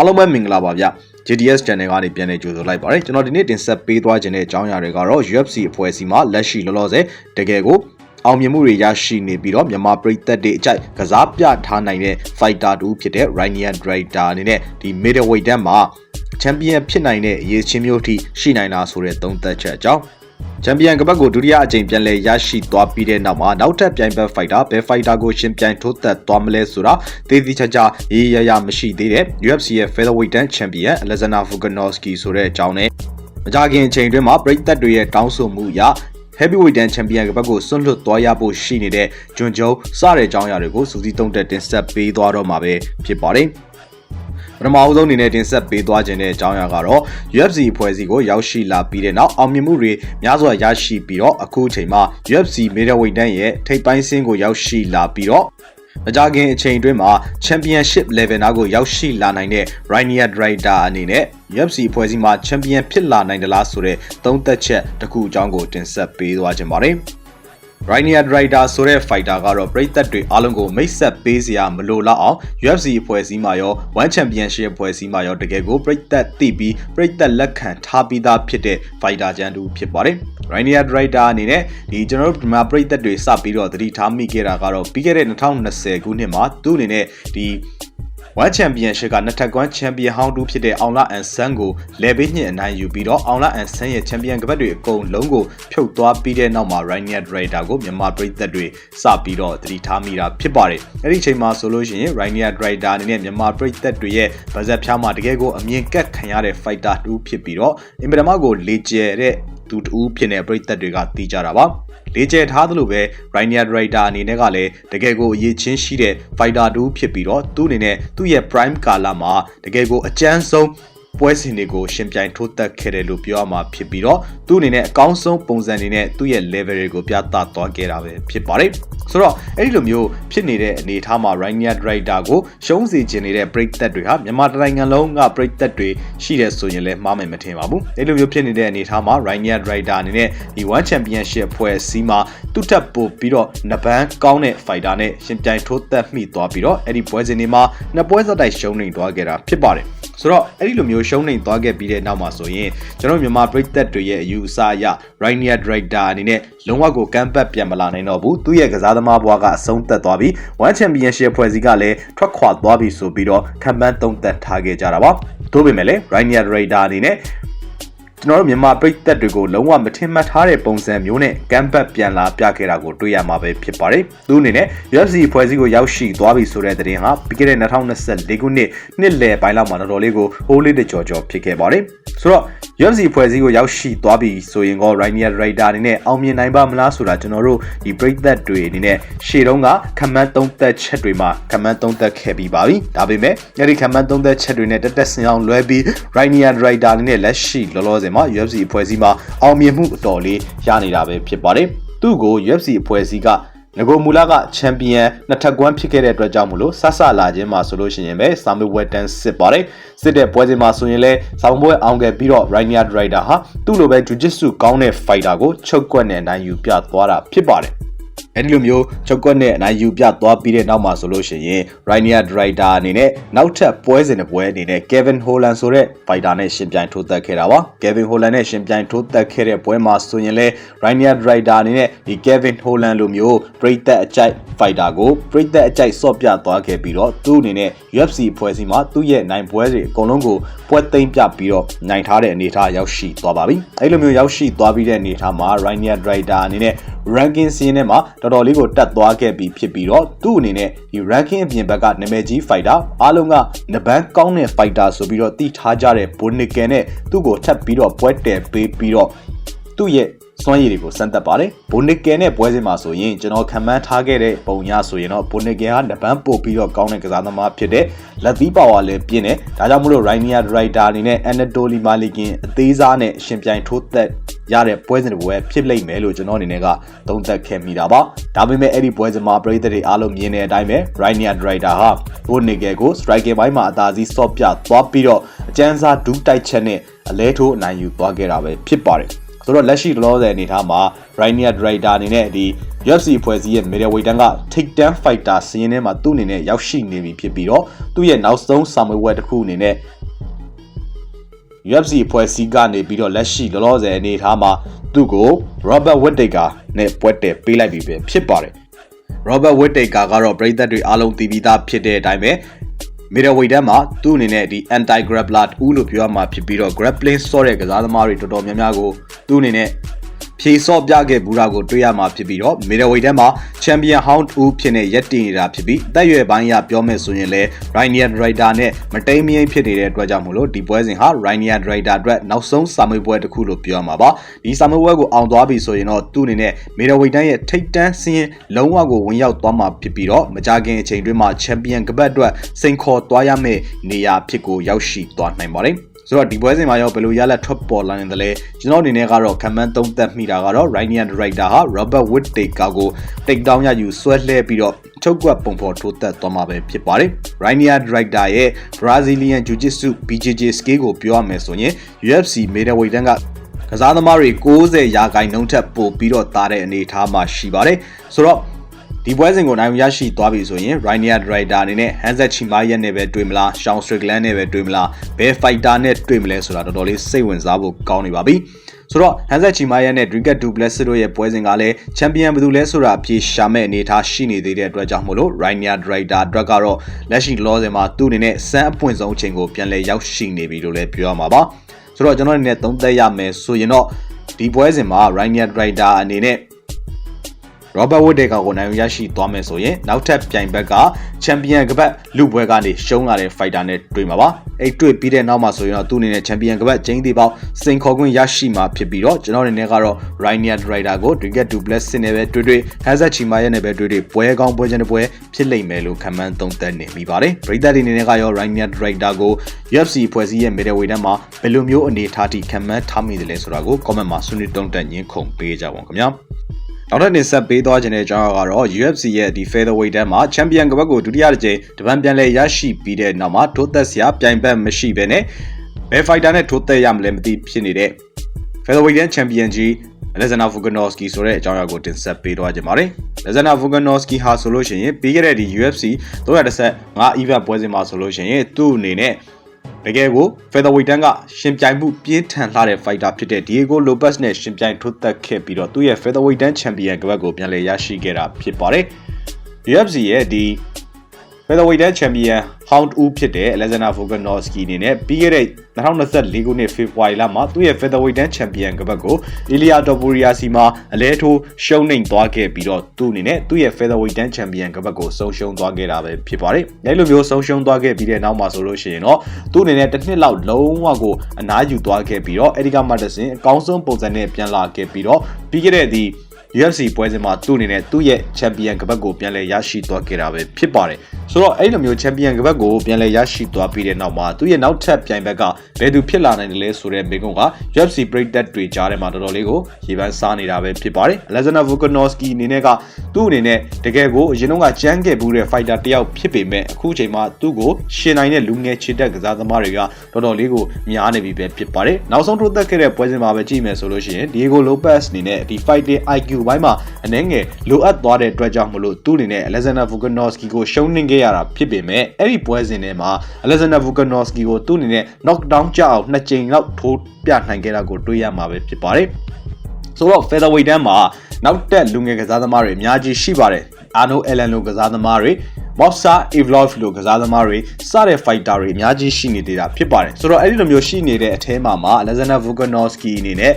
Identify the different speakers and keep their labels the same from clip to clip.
Speaker 1: အားလုံးပဲမင်္ဂလာပါဗျ JDS Channel ကနေပြန်လည်ကြိုဆိုလိုက်ပါတယ်ကျွန်တော်ဒီနေ့တင်ဆက်ပေးသွားခြင်းတဲ့အကြောင်းအရာတွေကတော့ UFC အဖွဲ့အစည်းမှာလက်ရှိလောလောဆယ်တကယ်ကိုအောင်မြင်မှုတွေရရှိနေပြီးတော့မြန်မာပြည်သက်တွေအကြိုက်ကစားပြထားနိုင်တဲ့ fighter တူဖြစ်တဲ့ Rainier Drider အနေနဲ့ဒီ middleweight တန်းမှာချန်ပီယံဖြစ်နိုင်တဲ့အရေးချင်းမျိုးအထိရှိနိုင်တာဆိုတဲ့သုံးသက်ချက်အကြောင်း ချန်ပီယံကပတ်ကိုဒုတိယအကြိမ်ပြန်လည်ရရှိသွားပြီးတဲ့နောက်မှာနောက်ထပ်ပြိုင်ဘက်ဖိုက်တာဘယ်ဖိုက်တာကိုရှင်ပြိုင်ထိုးသက်သွားမလဲဆိုတာသေသေးချာချာရေးရရမရှိသေးတဲ့ UFC ရဲ့ featherweight တန်းချန်ပီယံ Alexander Volkanovski ဆိုတဲ့အကြောင်းနဲ့မကြခင်အချိန်အတွင်းမှာပရိသတ်တွေရဲ့တောင်းဆိုမှုအရ heavyweight တန်းချန်ပီယံကပတ်ကိုဆွန့်လွတ်သွားရဖို့ရှိနေတဲ့ဂျွန်ဂျုံစတဲ့အကြောင်းအရာတွေကိုစူးစီးသုံးသက်တင်ဆက်ပေးသွားတော့မှာပဲဖြစ်ပါတယ်။ ပထမအဆုံးအနေနဲ့တင်ဆက်ပေးသွားခြင်းတဲ့အကြောင်းအရာကတော့ UFC အဖွဲ့အစည်းကိုရောက်ရှိလာပြီးတဲ့နောက်အောင်မြင်မှုတွေများစွာရရှိပြီးတော့အခုအချိန်မှာ UFC middleweight တန်းရဲ့ထိပ်ပိုင်းဆင်းကိုရောက်ရှိလာပြီးတော့မကြခင်အချိန်အတွင်းမှာ Championship level နားကိုရောက်ရှိလာနိုင်တဲ့ Rainier Drider အနေနဲ့ UFC ဖွဲ့စည်းမှာ Champion ဖြစ်လာနိုင်တယ်လားဆိုတဲ့သုံးသက်ချက်တစ်ခုအကြောင်းကိုတင်ဆက်ပေးသွားခြင်းပါတယ်။ Rainier Drider ဆိုတဲ့ fighter ကတော့ပရိသတ်တွေအားလုံးကိုမိတ်ဆက်ပေးစရာမလိုတော့အောင် UFC အဖွဲ့အစည်းမှာရော One Championship အဖွဲ့အစည်းမှာရောတကယ်ကိုပရိသတ်သိပြီးပရိသတ်လက်ခံထားပြီးသားဖြစ်တဲ့ fighter ကျန်တူဖြစ်ပါတယ်။ Rainier Drider အနေနဲ့ဒီကျွန်တော်တို့ဒီမှာပရိသတ်တွေစပြီးတော့သတိထားမိခဲ့တာကတော့ပြီးခဲ့တဲ့2020ခုနှစ်မှာသူ့အနေနဲ့ဒီ One Championship ကနှစ်ထပ်ကွမ်းချန်ပီယံဟောင်းတူဖြစ်တဲ့အောင်လာအန်ဆန်ကိုလဲပေးညှင်အနိုင်ယူပြီးတော့အောင်လာအန်ဆန်ရဲ့ချန်ပီယံကပတ်တွေအကုန်လုံးကိုဖြုတ်သွားပြီးတဲ့နောက်မှာ Rainier Drider ကိုမြန်မာပြည်သက်တွေစပြီးတော့သတိထားမိတာဖြစ်ပါတယ်။အဲ့ဒီအချိန်မှာဆိုလို့ရှိရင် Rainier Drider အနေနဲ့မြန်မာပြည်သက်တွေရဲ့ဗဇက်ဖျားမှာတကယ်ကိုအမြင်ကက်ခံရတဲ့ fighter တူဖြစ်ပြီးတော့အင်ပဒမကိုလေကျဲတဲ့ သူတူဖြစ်နေပြည်သက်တွေကတီးကြတာပါ။လေကျဲထားသလိုပဲ Rainier Rider အနေနဲ့ကလည်းတကယ်ကိုအရေးချင်းရှိတဲ့ fighter တူဖြစ်ပြီးတော့သူ့အနေနဲ့သူ့ရဲ့ prime ကာလမှာတကယ်ကိုအကျန်းဆုံး ပွဲစဉ်တွေကိုရှင်ပြိုင်ထိုးသက်ခဲ့တယ်လို့ပြောရမှာဖြစ်ပြီးတော့သူ့အနေနဲ့အကောင်းဆုံးပုံစံအနေနဲ့သူ့ရဲ့ level တွေကိုပြသသွားခဲ့တာပဲဖြစ်ပါတယ်ဆိုတော့အဲ့ဒီလိုမျိုးဖြစ်နေတဲ့အနေအထားမှာ Rainier Drider ကိုရှုံးစေခြင်းနေတဲ့ပရိသတ်တွေဟာမြန်မာတိုင်းနိုင်ငံလုံးကပရိသတ်တွေရှိတဲ့ဆိုရင်လည်းမှားမယ်မထင်ပါဘူးအဲ့လိုမျိုးဖြစ်နေတဲ့အနေအထားမှာ Rainier Drider အနေနဲ့ဒီ One Championship ဖွဲ့စည်းမှာသူ့ထပ်ပို့ပြီးတော့နပန်းကောင်းတဲ့ fighter နဲ့ရှင်ပြိုင်ထိုးသက်မိသွားပြီးတော့အဲ့ဒီပွဲစဉ်တွေမှာနှစ်ပွဲစတိုက်ရှုံးနေသွားခဲ့တာဖြစ်ပါတယ်ဆိုတော့အဲ့ဒီလိုမျိုးရှုံးနေသွားခဲ့ပြီးတဲ့နောက်မှာဆိုရင်ကျွန်တော်မြန်မာပရိသတ်တွေရဲ့အယူအဆအရ Rainier Drider အနေနဲ့လုံးဝကိုကမ်းပတ်ပြန်မလာနိုင်တော့ဘူးသူ့ရဲ့ကစားသမားဘွားကအဆုံးသက်သွားပြီး One Championship ဖွဲ့စည်းကလည်းထွက်ခွာသွားပြီဆိုပြီးတော့ခံမှန်းသုံးသက်ထားခဲ့ကြတာပါတို့ပေမဲ့လည်း Rainier Drider အနေနဲ့ ကျွန်တော်တို့မြန်မာပြည်သက်တွေကိုလုံးဝမထင်မှတ်ထားတဲ့ပုံစံမျိုးနဲ့ကမ်ဘတ်ပြန်လာပြခဲ့တာကိုတွေ့ရမှာပဲဖြစ်ပါတယ်။သူအနေနဲ့ UFC ဖွဲ့စည်းကိုရောက်ရှိသွားပြီဆိုတဲ့သတင်းဟာပြီးခဲ့တဲ့2024ခုနှစ်နှစ်လယ်ပိုင်းလောက်မှာတော်တော်လေးကိုဟိုးလေးတကြော်ကြော်ဖြစ်ခဲ့ပါတယ်။ဆိုတော့ UFC ဖွဲ့စည်းကိုရောက်ရှိသွားပြီဆိုရင်ကော Rainier Rider အနေနဲ့အောင်မြင်နိုင်ပါမလားဆိုတာကျွန်တော်တို့ဒီပြည်သက်တွေအနေနဲ့ရှေ့တုန်းကခမန်းသုံးသက်ချက်တွေမှာခမန်းသုံးသက်ခဲ့ပြီးပါပြီ။ဒါပေမဲ့အဲ့ဒီခမန်းသုံးသက်ချက်တွေနဲ့တက်တက်ဆင်အောင်လွဲပြီး Rainier Rider အနေနဲ့လက်ရှိလောလောဆယ်မှာ UFC အဖွဲ့အစည်းမှာအောင်မြင်မှုအတော်လေးရနေတာပဲဖြစ်ပါတယ်။သူ့ကို UFC အဖွဲ့အစည်းကငကိုမူလကချန်ပီယံနှစ်ထပ်ကွမ်းဖြစ်ခဲ့တဲ့အတွက်ကြောင့်မလို့ဆဆလာခြင်းမှာဆိုလို့ရှိရင်ပဲဆာမီဝက်တန်စစ်ပါတယ်စစ်တဲ့ပွဲစဉ်မှာဆိုရင်လဲဆောင်းပွဲအောင်ခဲ့ပြီးတော့ Rainier Drider ဟာသူ့လိုပဲ Jiu-Jitsu ကောင်းတဲ့ fighter ကိုချုပ်ကွက်နဲ့အနိုင်ယူပြသွားတာဖြစ်ပါတယ် အဲ့ဒီလိုမျိုးချုပ်ကွက်နဲ့အနိုင်ယူပြသွားပြီးတဲ့နောက်မှာဆိုလို့ရှိရင် Rainier Drider အနေနဲ့နောက်ထပ်ပွဲစဉ်တစ်ပွဲအနေနဲ့ Kevin Holland ဆိုတဲ့ fighter နဲ့ရှင်ပြိုင်ထိုးသက်ခဲ့တာပါ Kevin Holland နဲ့ရှင်ပြိုင်ထိုးသက်ခဲ့တဲ့ပွဲမှာဆိုရင်လဲ Rainier Drider အနေနဲ့ဒီ Kevin Holland လိုမျိုးပရိသတ်အကြိုက် fighter ကိုပရိသတ်အကြိုက်ဆော့ပြသွားခဲ့ပြီးတော့သူ့အနေနဲ့ UFC ဖွဲ့စည်းမှာသူ့ရဲ့နိုင်ပွဲတွေအကုန်လုံးကိုပွဲသိမ်းပြပြီးတော့နိုင်ထားတဲ့အနေအထားရောက်ရှိသွားပါပြီအဲ့လိုမျိုးရောက်ရှိသွားပြီးတဲ့အနေအထားမှာ Rainier Drider အနေနဲ့ ranking စီးရင်ထဲမှာတော်တော်လေးကိုတက်သွားခဲ့ပြီးဖြစ်ပြီးတော့သူ့အနေနဲ့ဒီ ranking အပြင်ဘက်ကနာမည်ကြီး fighter အားလုံးကနဘန်းကောင်းတဲ့ fighter ဆိုပြီးတော့တည်ထားကြတဲ့ Boniken နဲ့သူ့ကိုထပ်ပြီးတော့ပွဲတယ်ပေးပြီးတော့သူ့ရဲ့ စွမ်းရည်တွေကိုစမ်းသပ်ပါတယ်ဘိုနစ်ကယ်နဲ့ပွဲစဉ်မှာဆိုရင်ကျွန်တော်ခံမှန်းထားခဲ့တဲ့ပုံရဆိုရင်တော့ဘိုနစ်ကယ်ဟာနပန်းပို့ပြီးတော့ကောင်းတဲ့ကစားသမားဖြစ်တဲ့လက်သီးပါဝါလည်းပြင်းတယ်ဒါကြောင့်မလို့ Rainier Rider အနေနဲ့ Anatoly Malikin အသေးစားနဲ့ရှင်ပြိုင်ထိုးသက်ရတဲ့ပွဲစဉ်တစ်ပွဲဖြစ်လိမ့်မယ်လို့ကျွန်တော်အနေနဲ့ကသုံးသပ်ခဲ့မိတာပါဒါပေမဲ့အဲ့ဒီပွဲစဉ်မှာပရိသတ်တွေအားလုံးမြင်တဲ့အတိုင်းပဲ Rainier Rider ဟာဘိုနစ်ကယ်ကို striking ဘိုင်းမှာအသာစီးဆော့ပြသွားပြီးတော့အကျန်းစားဒူးတိုက်ချက်နဲ့အလဲထိုးအနိုင်ယူသွားခဲ့တာပဲဖြစ်ပါတယ် ဆိုဆိုတော့လက်ရှိလောလောဆယ်အနေထားမှာ Rainier Rider အနေနဲ့ဒီ UFC ဖွဲ့စည်းရဲ့ middleweight တန်းက take 10 fighter စီးရင်ထဲမှာသူ့အနေနဲ့ရောက်ရှိနေပြီဖြစ်ပြီးတော့သူ့ရဲ့နောက်ဆုံးစာမေးပွဲတစ်ခုအနေနဲ့ UFC ဖွဲ့စည်းကနေပြီးတော့လက်ရှိလောလောဆယ်အနေထားမှာသူ့ကို Robert Whittaker နဲ့ပွဲတည်ပေးလိုက်ပြီပဲဖြစ်ပါတယ် Robert Whittaker ကတော့ပြည်သက်တွေအားလုံးသိပြီးသားဖြစ်တဲ့အတိုင်းပဲ middleweight တန်းမှာသူ့အနေနဲ့ဒီ anti grappler ဦးလို့ပြောရမှာဖြစ်ပြီးတော့ grappling ဆော့တဲ့ကစားသမားတွေတော်တော်များများကိုသူ့အနေနဲ့ ဖြေဆော့ပြခဲ့ဘူးတာကိုတွေ့ရမှာဖြစ်ပြီးတော့ middleweight တန်းမှာ champion hound ဦးဖြစ်နေရက်တည်နေတာဖြစ်ပြီးတက်ရွယ်ပိုင်းရပြောမယ်ဆိုရင်လည်း Rainier Rider နဲ့မတိမ်မရင်ဖြစ်နေတဲ့အတွက်ကြောင့်မို့လို့ဒီပွဲစဉ်ဟာ Rainier Rider အတွက်နောက်ဆုံးစာမေးပွဲတစ်ခုလို့ပြောရမှာပါဒီစာမေးပွဲကိုအောင်သွားပြီဆိုရင်တော့သူ့အနေနဲ့ middleweight တန်းရဲ့ထိပ်တန်းစင်းလုံးဝကိုဝင်ရောက်သွားမှာဖြစ်ပြီးတော့မကြခင်အချိန်တွင်းမှာ champion ကပတ်အတွက်စိန်ခေါ်သွားရမယ့်နေရာဖြစ်ကိုရောက်ရှိသွားနိုင်ပါတယ် ဆိုတော့ဒီပွဲစဉ်မှာရောဘယ်လိုရလက်ထွက်ပေါ်လာနေသလဲကျွန်တော်အနေနဲ့ကတော့ခံမှန်းသုံးသပ်မိတာကတော့ Rainier Rider ဟာ Robert Whittaker ကို take down ရယူဆွဲလှဲပြီးတော့ချုပ်ကွက်ပုံဖော်ထိုးသက်သွားမှာပဲဖြစ်ပါတယ် Rainier Rider ရဲ့ Brazilian Jiu-Jitsu BJJ skill ကိုပြောရမယ်ဆိုရင် UFC middleweight တန်းကကစားသမားတွေ60ရာခိုင်နှုန်းထက်ပိုပြီးတော့တာတဲ့အနေအထားမှာရှိပါတယ်ဆိုတော့ ဒီပွဲစဉ်ကိုနိုင်ရရှိသွားပြီဆိုရင် Rainier Rider အနေနဲ့ Hanset Chimaev နဲ့ပဲတွေ့မလား Sean Strickland နဲ့ပဲတွေ့မလားဘယ် fighter နဲ့တွေ့မလဲဆိုတာတော်တော်လေးစိတ်ဝင်စားဖို့ကောင်းနေပါပြီဆိုတော့ Hanset Chimaev နဲ့ Drigat Duplessis တို့ရဲ့ပွဲစဉ်ကလည်း Champion ဘယ်သူလဲဆိုတာအပြေရှာမဲ့အနေအထားရှိနေသေးတဲ့အတွက်ကြောင့်မို့လို့ Rainier Rider အတွက်ကတော့လက်ရှိလောဆယ်မှာသူ့အနေနဲ့စမ်းအပွင့်ဆုံးအချိန်ကိုပြန်လည်ရောက်ရှိနေပြီလို့လည်းပြောရမှာပါဆိုတော့ကျွန်တော်အနေနဲ့သုံးသပ်ရမယ်ဆိုရင်တော့ဒီပွဲစဉ်မှာ Rainier Rider အနေနဲ့ Robert Whittaker ကိုနိုင်ရရှိသွားမယ်ဆိုရင်နောက်ထပ်ပြိုင်ဘက်ကချန်ပီယံကပတ်လူပွဲကနေရှုံးလာတဲ့ fighter နဲ့တွေ့မှာပါအဲ့တွေ့ပြီးတဲ့နောက်မှာဆိုရင်တော့သူ့အနေနဲ့ချန်ပီယံကပတ်ကျင်းသေးပေါက်စင်ခေါ်ခွင့်ရရှိမှာဖြစ်ပြီးတော့ကျွန်တော်အနေနဲ့ကတော့ Rainier Rider ကို Driget Duplessis နဲ့ပဲတွေ့တွေ့ Hazard Chimaev နဲ့ပဲတွေ့တွေ့ပွဲကောင်းပွဲချင်းတစ်ပွဲဖြစ်လိမ့်မယ်လို့ခံမှန်းသုံးသပ်နေမိပါတယ်ပရိသတ်တွေအနေနဲ့ကရော Rainier Rider ကို UFC ဖွဲ့စည်းရဲ့ middleweight တန်းမှာဘယ်လိုမျိုးအနေထားထိခံမှန်းထားမိတယ်လဲဆိုတာကို comment မှာဆွေးနွေးတုံ့တက်ညင်းခုန်ပေးကြပါဦးခင်ဗျာ နောက်ထပ်တင်ဆက်ပေးသွားခြင်းတဲ့အကြောင်းကတော့ UFC ရဲ့ဒီ featherweight တန်းမှာ champion ကပတ်ကိုဒုတိယတစ်ကြိမ်တပန်းပြန်လဲရရှိပြီးတဲ့နောက်မှာထိုးသက်စရာပြိုင်ဘက်မရှိဘဲနဲ့ဘယ် fighter နဲ့ထိုးသက်ရမလဲမသိဖြစ်နေတဲ့ featherweight တန်း champion ကြီး Alexander Volkanovski ဆိုတဲ့အကြောင်းအရာကိုတင်ဆက်ပေးသွားကြပါမယ်။ Alexander Volkanovski ဟာဆိုလို့ရှိရင်ပြီးခဲ့တဲ့ဒီ UFC 315 event ပွဲစဉ်မှာဆိုလို့ရှိရင်သူ့အနေနဲ့ တကယ်ကို featherweight တန်းကရှင်ပြိုင်မှုပြင်းထန်လှတဲ့ fighter ဖြစ်တဲ့ Diego Lopez နဲ့ရှင်ပြိုင်ထိုးသက်ခဲ့ပြီးတော့သူ့ရဲ့ featherweight တန်း champion ကပတ်ကိုပြန်လည်ရရှိခဲ့တာဖြစ်ပါတယ်။ UFC ရဲ့ဒီ featherweight တန်း champion Hound ဦးဖြစ်တဲ့ Alexander Volkanovski အနေနဲ့ပြီးခဲ့တဲ့2024ခုနှစ် February လမှာသူ့ရဲ့ featherweight တန်း champion ကပတ်ကို Ilia Topuria စီမှာအလဲထိုးရှုံးနိမ့်သွားခဲ့ပြီးတော့သူ့အနေနဲ့သူ့ရဲ့ featherweight တန်း champion ကပတ်ကိုဆုံးရှုံးသွားခဲ့တာပဲဖြစ်ပါတယ်။အဲလိုမျိုးဆုံးရှုံးသွားခဲ့ပြီးတဲ့နောက်မှာဆိုလို့ရှိရင်တော့သူ့အနေနဲ့တစ်နှစ်လောက်လုံးဝကိုအနားယူသွားခဲ့ပြီးတော့အဲဒီကမှတဆင်အကောင်းဆုံးပုံစံနဲ့ပြန်လာခဲ့ပြီးတော့ပြီးခဲ့တဲ့ဒီ UFC ပွဲစဉ်မှာသူ့အနေနဲ့သူ့ရဲ့ champion ကပတ်ကိုပြန်လည်ရရှိသွားခဲ့တာပဲဖြစ်ပါတယ်ဆိုတော့အဲ့လိုမျိုး champion ကပတ်ကိုပြန်လည်ရရှိသွားပြီးတဲ့နောက်မှာသူ့ရဲ့နောက်ထပ်ပြိုင်ဘက်ကဘယ်သူဖြစ်လာနိုင်တယ်လဲဆိုတဲ့မိကုံက UFC ပရိသတ်တွေကြားထဲမှာတော်တော်လေးကိုရေပန်းစားနေတာပဲဖြစ်ပါတယ် Alexander Volkanovski အနေနဲ့ကသူ့အနေနဲ့တကယ်ကိုအရင်ကကြမ်းခဲ့ဘူးတဲ့ fighter တယောက်ဖြစ်ပေမဲ့အခုချိန်မှာသူ့ကိုရှင်နိုင်တဲ့လူငယ်ခြေတက်ကစားသမားတွေကတော်တော်လေးကိုများနေပြီပဲဖြစ်ပါတယ်နောက်ဆုံးထိုးသက်ခဲ့တဲ့ပွဲစဉ်မှာပဲကြည့်မယ်ဆိုလို့ရှိရင် Diego Lopez အနေနဲ့ဒီ fighting IQ ဘိုင်းမှာအနှဲငယ်လိုအပ်သွားတဲ့အတွက်ကြောင့်မလို့သူ့အနေနဲ့ Alexander Volkanovski ကိုရှုံးနိမ့်ခဲ့ရတာဖြစ်ပေမဲ့အဲ့ဒီပွဲစဉ်ထဲမှာ Alexander Volkanovski ကိုသူ့အနေနဲ့ knockdown ကြအောင်နှစ်ကြိမ်လောက်ထိုးပြနိုင်ခဲ့တာကိုတွေ့ရမှာပဲဖြစ်ပါတယ်ဆိုတော့ featherweight တန်းမှာနောက်တက်လူငယ်ကစားသမားတွေအများကြီးရှိပါတယ်အာနိုအယ်လန်လိုကစားသမားတွေ Mobsa Evlov လိုကစားသမားတွေစတဲ့ fighter တွေအများကြီးရှိနေသေးတာဖြစ်ပါတယ်ဆိုတော့အဲ့ဒီလိုမျိုးရှိနေတဲ့အထဲမှာမှာ Alexander Volkanovski အနေနဲ့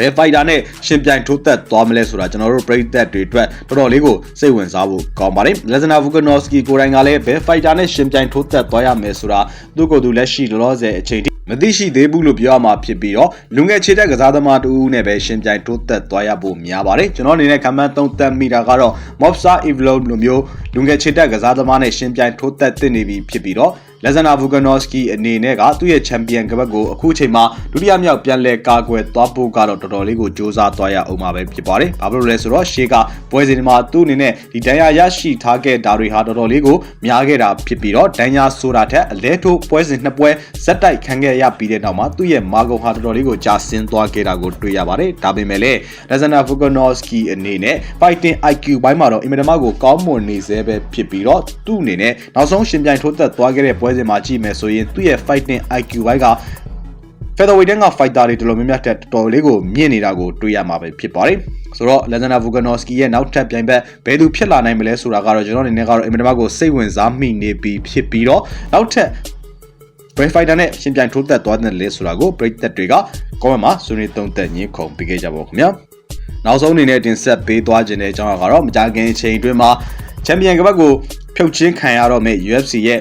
Speaker 1: ဘယ် fighter နဲ့ရှင်ပြိုင်ထိုးသက်သွားမလဲဆိုတာကျွန်တော်တို့ပရိသတ်တွေအတွက်တော်တော်လေးကိုစိတ်ဝင်စားဖို့ကောင်းပါတယ် Alexander Volkanovski ကိုယ်တိုင်ကလည်းဘယ် fighter နဲ့ရှင်ပြိုင်ထိုးသက်သွားရမယ်ဆိုတာသူ့ကိုယ်သူလက်ရှိလောလောဆယ်အချိန်ထိမသိရှိသေးဘူးလို့ပြောရမှာဖြစ်ပြီးတော့လူငယ်ခြေတက်ကစားသမားတူဦးနဲ့ပဲရှင်ပြိုင်ထိုးသက်သွားရဖို့များပါတယ်ကျွန်တော်အနေနဲ့ခံမှန်းသုံးသပ်မိတာကတော့ Mobsa Evlov လိုမျိုးလူငယ်ခြေတက်ကစားသမားနဲ့ရှင်ပြိုင်ထိုးသက်သင့်နေပြီဖြစ်ပြီးတော့ လက်ဇန်နာဗူဂနိုစကီအနေနဲ့ကသူ့ရဲ့ချန်ပီယံကပတ်ကိုအခုချိန်မှာဒုတိယမြောက်ပြန်လည်ကာကွယ်သွားဖို့ကတော့တော်တော်လေးကိုစ조사သွားရအောင်မှာပဲဖြစ်ပါတယ်။ဘာဖြစ်လို့လဲဆိုတော့ရှေးကပွဲစဉ်မှာသူ့အနေနဲ့ဒီဒဏ်ရာရရှိထားခဲ့တာတွေဟာတော်တော်လေးကိုများခဲ့တာဖြစ်ပြီးတော့ဒဏ်ရာဆိုတာထက်အလဲထိုးပွဲစဉ်နှစ်ပွဲဇက်တိုက်ခံခဲ့ရပြီးတဲ့နောက်မှာသူ့ရဲ့မာဂုံဟာတော်တော်လေးကိုကြာဆင်းသွားခဲ့တာကိုတွေ့ရပါတယ်။ဒါပေမဲ့လည်းလက်ဇန်နာဗူဂနိုစကီအနေနဲ့ fighting IQ ဘိုင်းမှာတော့အင်မတန်မှကိုကောင်းမွန်နေစေပဲဖြစ်ပြီးတော့သူ့အနေနဲ့နောက်ဆုံးရှင်ပြိုင်ထိုးသက်သွားခဲ့တဲ့ပွဲစဉ်မှာကြည့်မယ်ဆိုရင်သူ့ရဲ့ fighting IQ ဘိုင်းက featherweight တန်းက fighter တွေတော်တော်များများတက်တော်တော်လေးကိုမြင့်နေတာကိုတွေ့ရမှာပဲဖြစ်ပါတယ်ဆိုတော့ Alexander Volkanovski ရဲ့နောက်ထပ်ပြိုင်ဘက်ဘယ်သူဖြစ်လာနိုင်မလဲဆိုတာကတော့ကျွန်တော်အနေနဲ့ကတော့အင်မတန်မှကိုစိတ်ဝင်စားမိနေပြီဖြစ်ပြီးတော့နောက်ထပ် Brave Fighter နဲ့ရှင်ပြိုင်ထိုးသက်သွားတဲ့လေဆိုတာကိုပရိသတ်တွေက comment မှာဆွေးနွေးသုံးသပ်ညင်းခုန်ပေးခဲ့ကြပါဦးခင်ဗျာနောက်ဆုံးအနေနဲ့တင်ဆက်ပေးသွားခြင်းတဲ့အကြောင်းကတော့မကြခင်အချိန်အတွင်းမှာချန်ပီယံကပတ်ကိုဖြုတ်ချင်းခံရတော့မယ့် UFC ရဲ့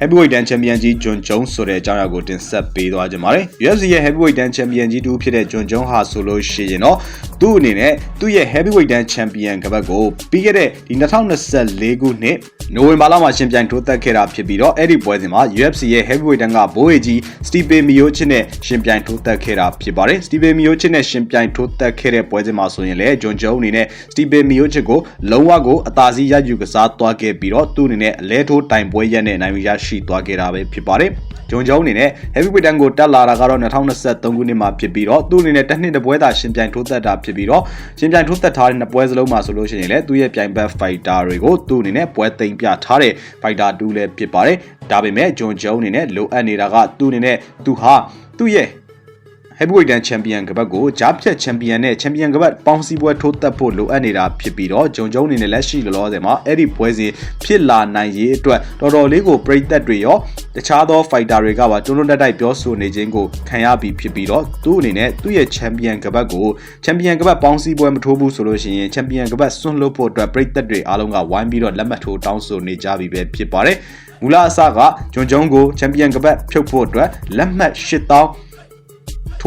Speaker 1: Heavyweight တန်းချန်ပီယံကြီးဂျွန်ဂျုံးဆိုတဲ့အကြောင်းအရာကိုတင်ဆက်ပေးသွားကြပါမယ်။ UFC ရဲ့ Heavyweight တန်းချန်ပီယံကြီးတူဖြစ်တဲ့ဂျွန်ဂျုံးဟာဆိုလို့ရှိရင်တော့သူ့အနေနဲ့သူ့ရဲ့ Heavyweight တန်းချန်ပီယံကပတ်ကိုပြီးခဲ့တဲ့ဒီ2024ခုနှစ်နိုဝင်ဘာလမှာရှင်ပြိုင်ထိုးသက်ခဲ့တာဖြစ်ပြီးတော့အဲ့ဒီပွဲစဉ်မှာ UFC ရဲ့ Heavyweight တန်းကဘိုးအေကြီး Stipe Miocic နဲ့ရှင်ပြိုင်ထိုးသက်ခဲ့တာဖြစ်ပါတယ်။ Stipe Miocic နဲ့ရှင်ပြိုင်ထိုးသက်ခဲ့တဲ့ပွဲစဉ်မှာဆိုရင်လည်းဂျွန်ဂျုံးအနေနဲ့ Stipe Miocic ကိုလုံးဝကိုအသာစီးရယူကစားသွားခဲ့ပြီးတော့သူ့အနေနဲ့အလဲထိုးတိုင်ပွဲရက်နဲ့နိုင်ရရှိသွားခဲ့တာပဲဖြစ်ပါတယ်။ဂျွန်ဂျုံးအနေနဲ့ Heavyweight တန်းကိုတက်လာတာကတော့2023ခုနှစ်မှာဖြစ်ပြီးတော့သူ့အနေနဲ့တစ်နှစ်တစ်ပွဲသာရှင်ပြိုင်ထိုးသက်တာဖြစ်ပြီးတော့ရှင်ပြိုင်ထိုးသက်ထားတဲ့နှစ်ပွဲစလုံးမှာဆိုလို့ရှိရင်လည်းသူ့ရဲ့ပြိုင်ဘက် fighter တွေကိုသူ့အနေနဲ့ပွဲသိမ်းပြထားတဲ့ fighter တူလည်းဖြစ်ပါတယ်။ဒါပေမဲ့ဂျွန်ဂျုံးအနေနဲ့လိုအပ်နေတာကသူ့အနေနဲ့သူဟာသူ့ရဲ့ heavyweight တန်းချန်ပီယံကပတ်ကိုဂျားဖြတ်ချန်ပီယံနဲ့ချန်ပီယံကပတ်ပေါင်းစည်းပွဲထိုးသက်ဖို့လိုအပ်နေတာဖြစ်ပြီးတော့ဂျုံဂျုံအနေနဲ့လက်ရှိလောလောဆယ်မှာအဲ့ဒီပွဲစဉ်ဖြစ်လာနိုင်ရေးအတွက်တော်တော်လေးကိုပြည်သက်တွေရောတခြားသော fighter တွေကပါတွန်းတွန်းတက်တိုက်ပြောဆိုနေခြင်းကိုခံရပြီးဖြစ်ပြီးတော့သူ့အနေနဲ့သူ့ရဲ့ချန်ပီယံကပတ်ကိုချန်ပီယံကပတ်ပေါင်းစည်းပွဲမထိုးဘူးဆိုလို့ရှိရင်ချန်ပီယံကပတ်ဆွန့်လွတ်ဖို့အတွက်ပြည်သက်တွေအားလုံးကဝိုင်းပြီးတော့လက်မှတ်ထိုးတောင်းဆိုနေကြပြီပဲဖြစ်ပါတယ်မူလအစကဂျွန်ဂျုံကိုချန်ပီယံကပတ်ဖြုတ်ဖို့အတွက်လက်မှတ်8000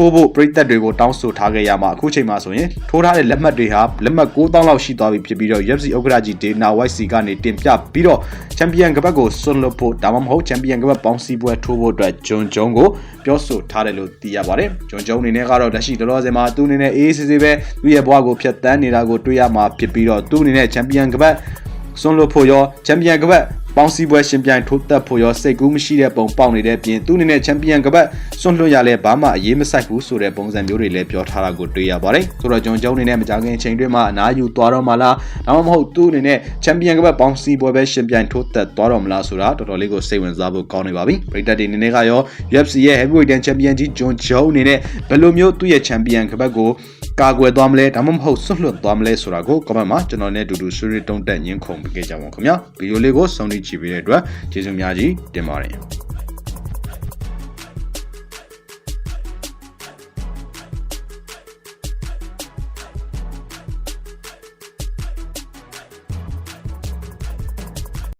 Speaker 1: ထိုးဖို့ပြည်သက်တွေကိုတောင်းဆိုထားခဲ့ရမှာအခုချိန်မှာဆိုရင်ထိုးထားတဲ့လက်မှတ်တွေဟာလက်မှတ်9000လောက်ရှိသွားပြီဖြစ်ပြီးတော့ UFC ဥက္ကဋ္ဌကြီး Dana White စီကနေတင်ပြပြီးတော့ချန်ပီယံကပတ်ကိုဆွတ်လွတ်ဖို့ဒါမှမဟုတ်ချန်ပီယံကပတ်ပေါင်းစည်းပွဲထိုးဖို့အတွက်ဂျွန်ဂျုံကိုပြောဆိုထားတယ်လို့သိရပါတယ်ဂျွန်ဂျုံအနေနဲ့ကတော့လက်ရှိတလောဆယ်မှာသူအနေနဲ့အေးစစ်စစ်ပဲသူ့ရဲ့ဘဝကိုဖျက်ဆီးနေတာကိုတွေ့ရမှာဖြစ်ပြီးတော့သူအနေနဲ့ချန်ပီယံကပတ်ဆွန့်လွတ်ဖို့ရောချန်ပီယံကပတ် ပေါင်းစည်းပွဲရှင်ပြိုင်ထိုးသက်ဖို့ရောစိတ်ကူးမရှိတဲ့ပုံပေါက်နေတဲ့ပြင်သူအနေနဲ့ချန်ပီယံကပတ်စွန့်လွတ်ရလဲဘာမှအရေးမဆိုင်ဘူးဆိုတဲ့ပုံစံမျိုးတွေလည်းပြောထားတာကိုတွေ့ရပါတယ်ဆိုတော့ကျွန်တော်ကျောင်းအနေနဲ့မကြခင်အချိန်တွင်းမှာအနားယူသွားတော့မှလားဒါမှမဟုတ်သူအနေနဲ့ချန်ပီယံကပတ်ပေါင်းစည်းပွဲပဲရှင်ပြိုင်ထိုးသက်သွားတော့မလားဆိုတာတော်တော်လေးကိုစိတ်ဝင်စားဖို့ကောင်းနေပါပြီပရိသတ်တွေအနေနဲ့ကရော UFC ရဲ့ Heavyweight Champion ကြီးဂျွန်ဂျုံအနေနဲ့ဘယ်လိုမျိုးသူ့ရဲ့ချန်ပီယံကပတ်ကို ကာကွယ်သွားမလဲဒါမှမဟုတ်ဆွတ်လွတ်သွားမလဲဆိုတာကို comment မှာကျွန်တော်နဲ့အတူတူဆွေးနွေးတုံးတက်ညှင်းခုန်ပေးကြပါဦးခင်ဗျာဗီဒီယိုလေးကိုဆုံးဖြတ်ကြည့်ပေးတဲ့အတွက်ကျေးဇူးများကြီးတင်ပါတယ်